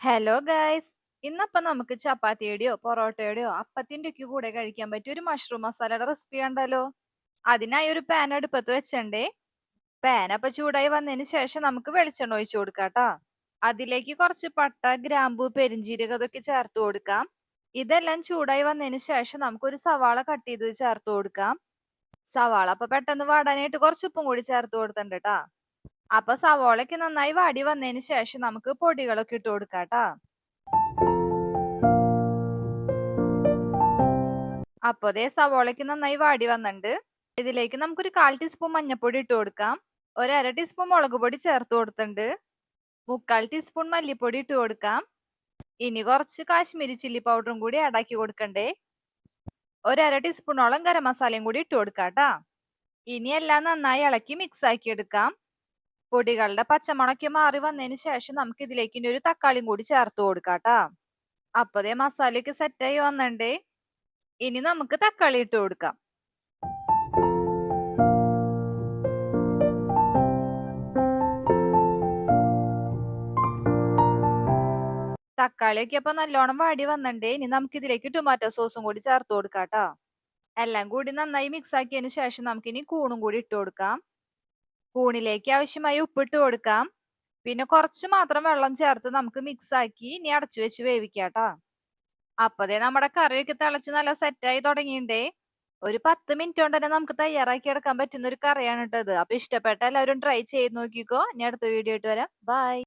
Hello guys ഇന്നപ്പം നമുക്ക് ചപ്പാത്തിയുടെയോ പൊറോട്ടയുടെയോ അപ്പത്തിന്റെയൊക്കെ കൂടെ കഴിക്കാൻ പറ്റിയ ഒരു മഷ്റൂം മസാലയുടെ റെസിപ്പി ഉണ്ടല്ലോ അതിനായി ഒരു പാൻ അടുപ്പത്ത് വെച്ചണ്ടേ. പാൻ അപ്പം ചൂടായി വന്നതിന് ശേഷം നമുക്ക് വെളിച്ചെണ്ണ ഒഴിച്ചു കൊടുക്കാട്ടോ അതിലേക്ക് കുറച്ച് പട്ട ഗ്രാമ്പു പെരിഞ്ചീരകം അതൊക്കെ ചേർത്ത് കൊടുക്കാം. ഇതെല്ലാം ചൂടായി വന്നതിന് ശേഷം നമുക്കൊരു സവാള കട്ട് ചെയ്ത് ചേർത്ത് കൊടുക്കാം. സവാള അപ്പം പെട്ടെന്ന് വാടാനായിട്ട് കുറച്ച് ഉപ്പും കൂടി ചേർത്ത് കൊടുത്തിട്ടുണ്ട് കേട്ടാ. അപ്പൊ സവോളയ്ക്ക് നന്നായി വാടി വന്നതിന് ശേഷം നമുക്ക് പൊടികളൊക്കെ ഇട്ട് കൊടുക്കാട്ടാ. അപ്പൊ അതേ സവോളയ്ക്ക് നന്നായി വാടി വന്നിട്ടുണ്ട് ഇതിലേക്ക് നമുക്കൊരു കാൽ ടീസ്പൂൺ മഞ്ഞപ്പൊടി ഇട്ട് കൊടുക്കാം. ഒരു അര ടീസ്പൂൺ മുളക് പൊടി ചേർത്ത് കൊടുത്തിട്ടുണ്ട് മുക്കാൽ ടീസ്പൂൺ മല്ലിപ്പൊടി ഇട്ട് കൊടുക്കാം. ഇനി കുറച്ച് കാശ്മീരി ചില്ലി പൗഡറും കൂടി ആഡാക്കി കൊടുക്കണ്ടേ. ഒരു അര ടീസ്പൂണോളം ഗരം മസാലയും കൂടി ഇട്ട് കൊടുക്കാട്ടാ. ഇനി എല്ലാം നന്നായി ഇളക്കി മിക്സ് ആക്കി എടുക്കാം. പൊടികളുടെ പച്ചമണക്കി മാറി വന്നതിന് ശേഷം നമുക്ക് ഇതിലേക്ക് ഇനി ഒരു തക്കാളിയും കൂടി ചേർത്ത് കൊടുക്കാട്ടാ അപ്പതേ മസാലയൊക്കെ സെറ്റായി വന്നണ്ടേ ഇനി നമുക്ക് തക്കാളി ഇട്ട് കൊടുക്കാം. തക്കാളിയൊക്കെ അപ്പൊ നല്ലോണം വാടി വന്നണ്ടേ ഇനി നമുക്ക് ഇതിലേക്ക് ടൊമാറ്റോ സോസും കൂടി ചേർത്ത് കൊടുക്കാട്ടോ എല്ലാം കൂടി നന്നായി മിക്സ് ആക്കിയതിന് ശേഷം നമുക്ക് ഇനി കൂണും കൂടി ഇട്ട് കൊടുക്കാം. കൂണിലേക്ക് ആവശ്യമായി ഉപ്പിട്ട് കൊടുക്കാം. പിന്നെ കുറച്ച് മാത്രം വെള്ളം ചേർത്ത് നമുക്ക് മിക്സ് ആക്കി ഇനി അടച്ചു വെച്ച് വേവിക്കാട്ടോ. അപ്പതേ നമ്മുടെ കറിയൊക്കെ തിളച്ച് നല്ല സെറ്റായി തുടങ്ങിയിണ്ടേ. ഒരു പത്ത് മിനിറ്റ് കൊണ്ട് തന്നെ നമുക്ക് തയ്യാറാക്കി എടുക്കാൻ പറ്റുന്ന ഒരു കറിയാണ് കേട്ടത് അപ്പൊ ഇഷ്ടപ്പെട്ട എല്ലാവരും ട്രൈ ചെയ്ത് നോക്കിക്കോ. ഇനി അടുത്ത വീഡിയോ ആയിട്ട് വരാം. ബൈ